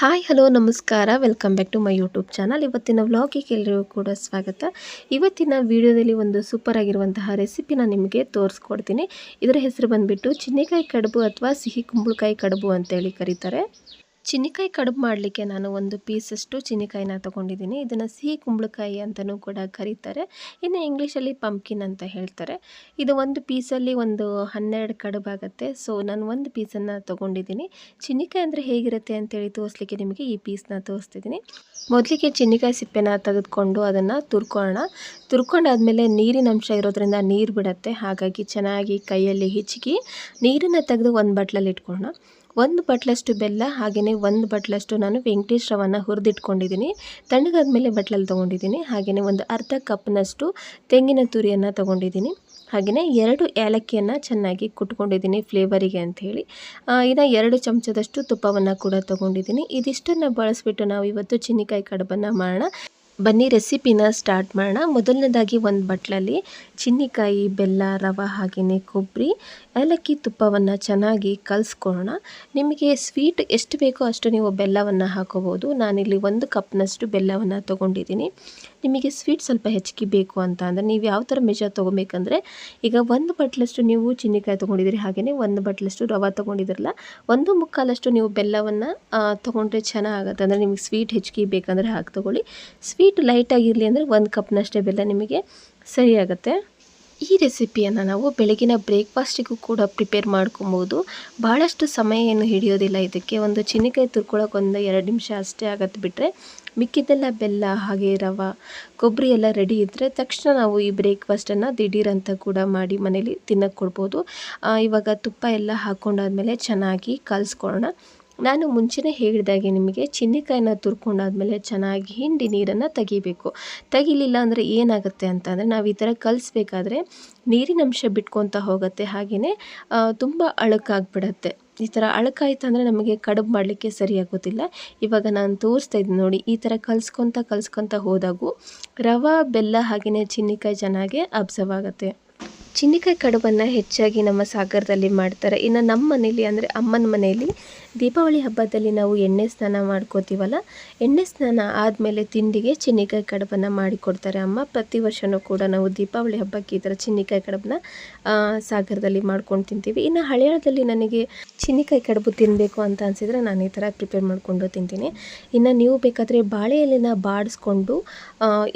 Hi hello ನಮಸ್ಕಾರ. Welcome back to my YouTube channel ಇವತ್ತಿನ ವ್ಲಾಗಿಗೆ ಎಲ್ಲರಿಗೂ ಕೂಡ ಸ್ವಾಗತ. ಇವತ್ತಿನ ವಿಡಿಯೋದಲ್ಲಿ ಒಂದು ಸೂಪರ್ ಆಗಿರುವಂತಹ ರೆಸಿಪಿನ ನಿಮಗೆ ತೋರಿಸ್ಕೊಡ್ತೀನಿ. ಇದರ ಹೆಸರು ಬಂದುಬಿಟ್ಟು ಚಿನ್ನಿಕಾಯಿ ಕಡುಬು ಅಥವಾ ಸಿಹಿ ಕುಂಬಳಕಾಯಿ ಕಡುಬು ಅಂತೇಳಿ ಕರೀತಾರೆ. ಚಿನ್ನಿಕಾಯಿ ಕಡುಬು ಮಾಡಲಿಕ್ಕೆ ನಾನು ಒಂದು ಪೀಸಷ್ಟು ಚಿನ್ನಿಕಾಯಿನ ತೊಗೊಂಡಿದ್ದೀನಿ. ಇದನ್ನು ಸಿಹಿ ಕುಂಬಳಕಾಯಿ ಅಂತಲೂ ಕೂಡ ಕರೀತಾರೆ. ಇನ್ನು ಇಂಗ್ಲೀಷಲ್ಲಿ ಪಂಪ್ಕಿನ್ ಅಂತ ಹೇಳ್ತಾರೆ. ಇದು ಒಂದು ಪೀಸಲ್ಲಿ ಒಂದು ಹನ್ನೆರಡು ಕಡುಬು ಆಗುತ್ತೆ. ಸೊ ನಾನು ಒಂದು ಪೀಸನ್ನು ತೊಗೊಂಡಿದ್ದೀನಿ. ಚಿನ್ನಿಕಾಯಿ ಅಂದರೆ ಹೇಗಿರುತ್ತೆ ಅಂತೇಳಿ ತೋರಿಸ್ಲಿಕ್ಕೆ ನಿಮಗೆ ಈ ಪೀಸ್ನ ತೋರಿಸ್ತಿದ್ದೀನಿ. ಮೊದಲಿಗೆ ಚಿನ್ನಿಕಾಯಿ ಸಿಪ್ಪೆನ ತೆಗೆದುಕೊಂಡು ಅದನ್ನು ತುರ್ಕೊಳ್ಳೋಣ. ತುರ್ಕೊಂಡಾದಮೇಲೆ ನೀರಿನ ಅಂಶ ಇರೋದ್ರಿಂದ ನೀರು ಬಿಡುತ್ತೆ. ಹಾಗಾಗಿ ಚೆನ್ನಾಗಿ ಕೈಯಲ್ಲಿ ಹಿಚ್ಕಿ ನೀರನ್ನು ತೆಗೆದು ಒಂದು ಬಟ್ಲಲ್ಲಿ ಇಟ್ಕೊಳ್ಳೋಣ. ಒಂದು ಬಟ್ಲಷ್ಟು ಬೆಲ್ಲ, ಹಾಗೆಯೇ ಒಂದು ಬಟ್ಲಷ್ಟು ನಾನು ವೆಂಕಟೇಶ್ ಹುರಿದಿಟ್ಕೊಂಡಿದ್ದೀನಿ. ತಣ್ಣಗಾದ್ಮೇಲೆ ಬಟ್ಲಲ್ಲಿ ತೊಗೊಂಡಿದ್ದೀನಿ. ಹಾಗೆಯೇ ಒಂದು ಅರ್ಧ ಕಪ್ನಷ್ಟು ತೆಂಗಿನ ತುರಿಯನ್ನು ತೊಗೊಂಡಿದ್ದೀನಿ. ಹಾಗೆಯೇ ಎರಡು ಏಲಕ್ಕಿಯನ್ನು ಚೆನ್ನಾಗಿ ಕುಟ್ಕೊಂಡಿದ್ದೀನಿ ಫ್ಲೇವರಿಗೆ ಅಂಥೇಳಿ. ಇನ್ನು ಎರಡು ಚಮಚದಷ್ಟು ತುಪ್ಪವನ್ನು ಕೂಡ ತೊಗೊಂಡಿದ್ದೀನಿ. ಇದಿಷ್ಟನ್ನು ಬಳಸಿಬಿಟ್ಟು ನಾವು ಇವತ್ತು ಚಿನ್ನಿಕಾಯಿ ಕಡುಬನ್ನು ಮಾಡೋಣ. ಬನ್ನಿ ರೆಸಿಪಿನ ಸ್ಟಾರ್ಟ್ ಮಾಡೋಣ. ಮೊದಲನೇದಾಗಿ ಒಂದು ಬಟ್ಲಲ್ಲಿ ಚಿನ್ನಿಕಾಯಿ, ಬೆಲ್ಲ, ರವೆ ಹಾಗೆಯೇ ಕೊಬ್ಬರಿ, ಏಲಕ್ಕಿ ತುಪ್ಪವನ್ನು ಚೆನ್ನಾಗಿ ಕಲಿಸ್ಕೊಳ್ಳೋಣ. ನಿಮಗೆ ಸ್ವೀಟ್ ಎಷ್ಟು ಬೇಕೋ ಅಷ್ಟು ನೀವು ಬೆಲ್ಲವನ್ನು ಹಾಕೋಬೋದು. ನಾನಿಲ್ಲಿ ಒಂದು ಕಪ್ನಷ್ಟು ಬೆಲ್ಲವನ್ನು ತೊಗೊಂಡಿದ್ದೀನಿ. ನಿಮಗೆ ಸ್ವೀಟ್ ಸ್ವಲ್ಪ ಹೆಚ್ಚಿಗೆ ಬೇಕು ಅಂತ ಅಂದರೆ ನೀವು ಯಾವ ಥರ ಮೆಜರ್ ತೊಗೊಬೇಕಂದ್ರೆ ಈಗ ಒಂದು ಬಟ್ಲಷ್ಟು ನೀವು ಚಿನ್ನಿಕಾಯಿ ತೊಗೊಂಡಿದ್ದೀರಿ ಹಾಗೆಯೇ ಒಂದು ಬಟ್ಲಷ್ಟು ರವೆ ತೊಗೊಂಡಿದ್ರಲ್ಲ ಒಂದು ಮುಕ್ಕಾಲಷ್ಟು ನೀವು ಬೆಲ್ಲವನ್ನು ತೊಗೊಂಡ್ರೆ ಚೆನ್ನಾಗುತ್ತೆ ಅಂದರೆ ನಿಮಗೆ ಸ್ವೀಟ್ ಹೆಚ್ಚಿಗೆ ಬೇಕಂದರೆ ಹಾಕಿ ತೊಗೊಳ್ಳಿ. ಸ್ವೀಟ್ ಲೈಟಾಗಿರಲಿ ಅಂದರೆ ಒಂದು ಕಪ್ನಷ್ಟೇ ಬೆಲ್ಲ ನಿಮಗೆ ಸರಿಯಾಗುತ್ತೆ ಈ ರೆಸಿಪಿಯನ್ನು ನಾವು ಬೆಳಗಿನ ಬ್ರೇಕ್ಫಾಸ್ಟಿಗೂ ಕೂಡ ಪ್ರಿಪೇರ್ ಮಾಡ್ಕೊಬೋದು. ಭಾಳಷ್ಟು ಸಮಯ ಏನು ಹಿಡಿಯೋದಿಲ್ಲ ಇದಕ್ಕೆ. ಒಂದು ಚಿನ್ನಿಕಾಯಿ ತುರ್ಕೊಳ್ಳೋಕೆ ಒಂದು ಎರಡು ನಿಮಿಷ ಅಷ್ಟೇ ಆಗತ್ತೆ ಬಿಟ್ಟರೆ ಮಿಕ್ಕಿದ್ದೆಲ್ಲ ಬೆಲ್ಲ, ಹಾಗೆ ರವೆ, ಕೊಬ್ಬರಿ ಎಲ್ಲ ರೆಡಿ ಇದ್ದರೆ ತಕ್ಷಣ ನಾವು ಈ ಬ್ರೇಕ್ಫಾಸ್ಟನ್ನು ದಿಢೀರಂತ ಕೂಡ ಮಾಡಿ ಮನೇಲಿ ತಿನ್ನೋಕ್ಕೆ ಕೊಡ್ಬೋದು. ಇವಾಗ ತುಪ್ಪ ಎಲ್ಲ ಹಾಕ್ಕೊಂಡಾದ್ಮೇಲೆ ಚೆನ್ನಾಗಿ ಕಲಿಸ್ಕೊಳ್ಳೋಣ. ನಾನು ಮುಂಚೆನೇ ಹೇಳಿದಾಗೆ ನಿಮಗೆ ಚಿನ್ನಿಕಾಯಿನ ತುರ್ಕೊಂಡಾದ್ಮೇಲೆ ಚೆನ್ನಾಗಿ ಹಿಂಡಿ ನೀರನ್ನು ತೆಗಿಬೇಕು. ತೆಗಿಲಿಲ್ಲ ಅಂದರೆ ಏನಾಗುತ್ತೆ ಅಂತಂದರೆ ನಾವು ಈ ಥರ ಕಲಿಸ್ಬೇಕಾದ್ರೆ ನೀರಿನ ಅಂಶ ಬಿಟ್ಕೊತ ಹೋಗುತ್ತೆ. ಹಾಗೆಯೇ ತುಂಬ ಅಳಕಾಗ್ಬಿಡತ್ತೆ. ಈ ಥರ ಅಳಕಾಯ್ತು ಅಂದರೆ ನಮಗೆ ಕಡುಬು ಮಾಡಲಿಕ್ಕೆ ಸರಿಯಾಗೋದಿಲ್ಲ. ಇವಾಗ ನಾನು ತೋರಿಸ್ತಾ ಇದ್ದೀನಿ ನೋಡಿ, ಈ ಥರ ಕಲಿಸ್ಕೊತ ಕಲಿಸ್ಕೊತ ಹೋದಾಗೂ ರವೆ, ಬೆಲ್ಲ ಹಾಗೆಯೇ ಚಿನ್ನಿಕಾಯಿ ಚೆನ್ನಾಗಿ ಅಬ್ಸರ್ವ್ ಆಗುತ್ತೆ. ಚಿನ್ನಿಕಾಯಿ ಕಡುಬನ್ನು ಹೆಚ್ಚಾಗಿ ನಮ್ಮ ಸಾಗರದಲ್ಲಿ ಮಾಡ್ತಾರೆ. ಇನ್ನು ನಮ್ಮ ಮನೇಲಿ ಅಂದರೆ ಅಮ್ಮನ ಮನೆಯಲ್ಲಿ ದೀಪಾವಳಿ ಹಬ್ಬದಲ್ಲಿ ನಾವು ಎಣ್ಣೆ ಸ್ನಾನ ಮಾಡ್ಕೋತೀವಲ್ಲ? ಎಣ್ಣೆ ಸ್ನಾನ ಆದಮೇಲೆ ತಿಂಡಿಗೆ ಚಿನ್ನಿಕಾಯಿ ಕಡುಬನ್ನು ಮಾಡಿಕೊಡ್ತಾರೆ ಅಮ್ಮ. ಪ್ರತಿ ವರ್ಷವೂ ಕೂಡ ನಾವು ದೀಪಾವಳಿ ಹಬ್ಬಕ್ಕೆ ಈ ಥರ ಚಿನ್ನಿಕಾಯಿ ಕಡಬನ್ನ ಸಾಗರದಲ್ಲಿ ಮಾಡ್ಕೊಂಡು ತಿಂತೀವಿ. ಇನ್ನು ಹಳೆಯದಲ್ಲಿ ನನಗೆ ಚಿನ್ನಿಕಾಯಿ ಕಡುಬು ತಿನ್ನಬೇಕು ಅಂತ ಅನಿಸಿದರೆ ನಾನು ಈ ಥರ ಪ್ರಿಪೇರ್ ಮಾಡಿಕೊಂಡು ತಿಂತೀನಿ. ಇನ್ನು ನೀವು ಬೇಕಾದರೆ ಬಾಳೆ ಎಲೆನ ಬಾಡಿಸ್ಕೊಂಡು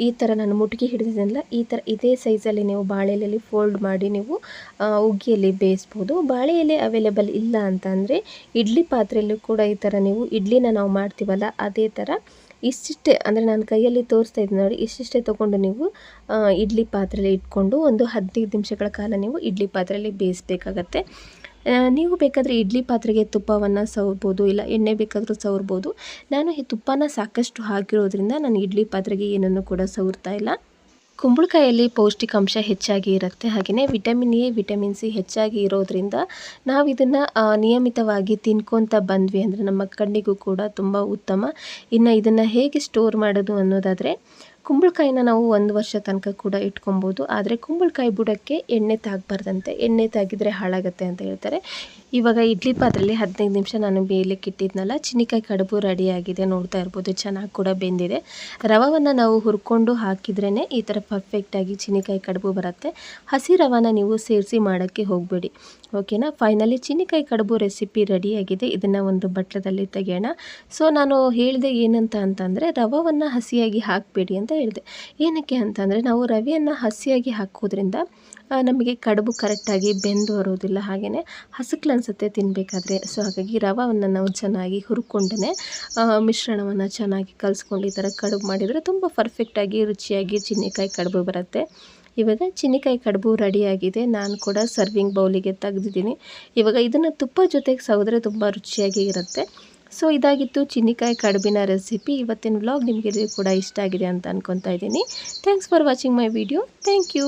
ಈ ಥರ ನಾನು ಮುಟ್ಗಿ ಹಿಡಿದಿದ್ದೆನಲ್ಲ, ಈ ಥರ ಇದೇ ಸೈಜಲ್ಲಿ ನೀವು ಬಾಳೆ ಎಲೆಯಲ್ಲಿ ಫೋಲ್ಡ್ ಮಾಡಿ ನೀವು ಉಗ್ಗಿಯಲ್ಲಿ ಬೇಯಿಸ್ಬೋದು. ಬಾಳೆ ಎಲೆ ಅವೈಲೇಬಲ್ ಇಲ್ಲ ಅಂತ ಅಂದರೆ ಇಡ್ಲಿ ಪಾತ್ರೆಯಲ್ಲೂ ಕೂಡ ಈ ಥರ ನೀವು ಇಡ್ಲಿನ ನಾವು ಮಾಡ್ತೀವಲ್ಲ, ಅದೇ ಥರ ಇಷ್ಟಿಷ್ಟೇ ಅಂದರೆ ನಾನು ಕೈಯಲ್ಲಿ ತೋರಿಸ್ತಾ ಇದ್ದೀನಿ ನೋಡಿ, ಇಷ್ಟಿಷ್ಟೇ ತೊಗೊಂಡು ನೀವು ಇಡ್ಲಿ ಪಾತ್ರೆಯಲ್ಲಿ ಇಟ್ಕೊಂಡು ಒಂದು ಹದಿನೈದು ನಿಮಿಷಗಳ ಕಾಲ ನೀವು ಇಡ್ಲಿ ಪಾತ್ರೆಯಲ್ಲಿ ಬೇಯಿಸ್ಬೇಕಾಗತ್ತೆ. ನೀವು ಬೇಕಾದರೆ ಇಡ್ಲಿ ಪಾತ್ರೆಗೆ ತುಪ್ಪವನ್ನು ಸವರ್ಬೋದು, ಇಲ್ಲ ಎಣ್ಣೆ ಬೇಕಾದರೂ ಸವರ್ಬೋದು. ನಾನು ಈ ತುಪ್ಪನ ಸಾಕಷ್ಟು ಹಾಕಿರೋದ್ರಿಂದ ನಾನು ಇಡ್ಲಿ ಪಾತ್ರೆಗೆ ಏನನ್ನು ಕೂಡ ಸವರ್ತಾ ಇಲ್ಲ. ಕುಂಬಳಕಾಯಲ್ಲಿ ಪೌಷ್ಟಿಕಾಂಶ ಹೆಚ್ಚಾಗಿ ಇರುತ್ತೆ. ಹಾಗೆಯೇ ವಿಟಮಿನ್ ಎ, ವಿಟಮಿನ್ ಸಿ ಹೆಚ್ಚಾಗಿ ಇರೋದ್ರಿಂದ ನಾವು ಇದನ್ನು ನಿಯಮಿತವಾಗಿ ತಿನ್ಕೊತ ಬಂದ್ವಿ ಅಂದರೆ ನಮ್ಮ ಕಣ್ಣಿಗೂ ಕೂಡ ತುಂಬ ಉತ್ತಮ. ಇನ್ನು ಇದನ್ನು ಹೇಗೆ ಸ್ಟೋರ್ ಮಾಡೋದು ಅನ್ನೋದಾದರೆ, ಕುಂಬಳಕಾಯಿನ ನಾವು ಒಂದು ವರ್ಷ ತನಕ ಕೂಡ ಇಟ್ಕೊಬೋದು. ಆದರೆ ಕುಂಬಳಕಾಯಿ ಬುಡಕ್ಕೆ ಎಣ್ಣೆ ತಾಗಬಾರ್ದಂತೆ. ಎಣ್ಣೆ ತಾಗಿದರೆ ಹಾಳಾಗುತ್ತೆ ಅಂತ ಹೇಳ್ತಾರೆ. ಇವಾಗ ಇಡ್ಲಿ ಪಾತ್ರೆಯಲ್ಲಿ ಹದಿನೈದು ನಿಮಿಷ ನಾನು ಬೇಯಲಿಕ್ಕೆ ಇಟ್ಟಿದ್ನಲ್ಲ ಚಿನ್ನಿಕಾಯಿ ಕಡುಬು ರೆಡಿಯಾಗಿದೆ ನೋಡ್ತಾ ಇರ್ಬೋದು, ಚೆನ್ನಾಗಿ ಕೂಡ ಬೆಂದಿದೆ. ರವವನ್ನು ನಾವು ಹುರ್ಕೊಂಡು ಹಾಕಿದ್ರೇ ಈ ಥರ ಪರ್ಫೆಕ್ಟಾಗಿ ಚಿನ್ನಿಕಾಯಿ ಕಡುಬು ಬರುತ್ತೆ. ಹಸಿ ರವಾನ ನೀವು ಸೇರಿಸಿ ಮಾಡೋಕ್ಕೆ ಹೋಗಬೇಡಿ. ಓಕೆನಾ ಫೈನಲಿ ಚಿನ್ನಿಕಾಯಿ ಕಡುಬು ರೆಸಿಪಿ ರೆಡಿಯಾಗಿದೆ ಇದನ್ನು ಒಂದು ಬಟ್ಲದಲ್ಲಿ ತೆಗೆಯೋಣ. ಸೊ ನಾನು ಹೇಳಿದೆ ಏನಂತ ಅಂತಂದರೆ, ರವವನ್ನು ಹಸಿಯಾಗಿ ಹಾಕಬೇಡಿ ಅಂತ ಹೇಳಿದೆ. ಏನಕ್ಕೆ ಅಂತಂದರೆ, ನಾವು ರವೆಯನ್ನು ಹಸಿಯಾಗಿ ಹಾಕೋದ್ರಿಂದ ನಮಗೆ ಕಡುಬು ಕರೆಕ್ಟಾಗಿ ಬೆಂದು ಬರೋದಿಲ್ಲ ಹಾಗೆಯೇ ಹಸುಕ್ಲು ಅನಿಸುತ್ತೆ ತಿನ್ನಬೇಕಾದ್ರೆ ಸೊ ಹಾಗಾಗಿ ರವವನ್ನು ನಾವು ಚೆನ್ನಾಗಿ ಹುರ್ಕೊಂಡೇ ಮಿಶ್ರಣವನ್ನು ಚೆನ್ನಾಗಿ ಕಲಿಸ್ಕೊಂಡು ಈ ಥರ ಕಡುಬು ಮಾಡಿದರೆ ತುಂಬ ಪರ್ಫೆಕ್ಟಾಗಿ ರುಚಿಯಾಗಿ ಚಿನ್ನಿಕಾಯಿ ಕಡುಬು ಬರುತ್ತೆ. ಇವಾಗ ಚಿನ್ನಿಕಾಯಿ ಕಡುಬು ರೆಡಿಯಾಗಿದೆ. ನಾನು ಕೂಡ ಸರ್ವಿಂಗ್ ಬೌಲಿಗೆ ತೆಗೆದಿದ್ದೀನಿ. ಇವಾಗ ಇದನ್ನು ತುಪ್ಪ ಜೊತೆಗೆ ಸವಿದ್ರೆ ತುಂಬ ರುಚಿಯಾಗಿ ಇರುತ್ತೆ. ಸೊ ಇದಾಗಿತ್ತು ಚಿನ್ನಿಕಾಯಿ ಕಡುಬಿನ ರೆಸಿಪಿ ಇವತ್ತಿನ ವ್ಲಾಗ್ ನಿಮಗೆ ಕೂಡ ಇಷ್ಟ ಆಗಿದೆ ಅಂತ ಅನ್ಕೊತಾ ಇದ್ದೀನಿ. Thanks for watching my video thank you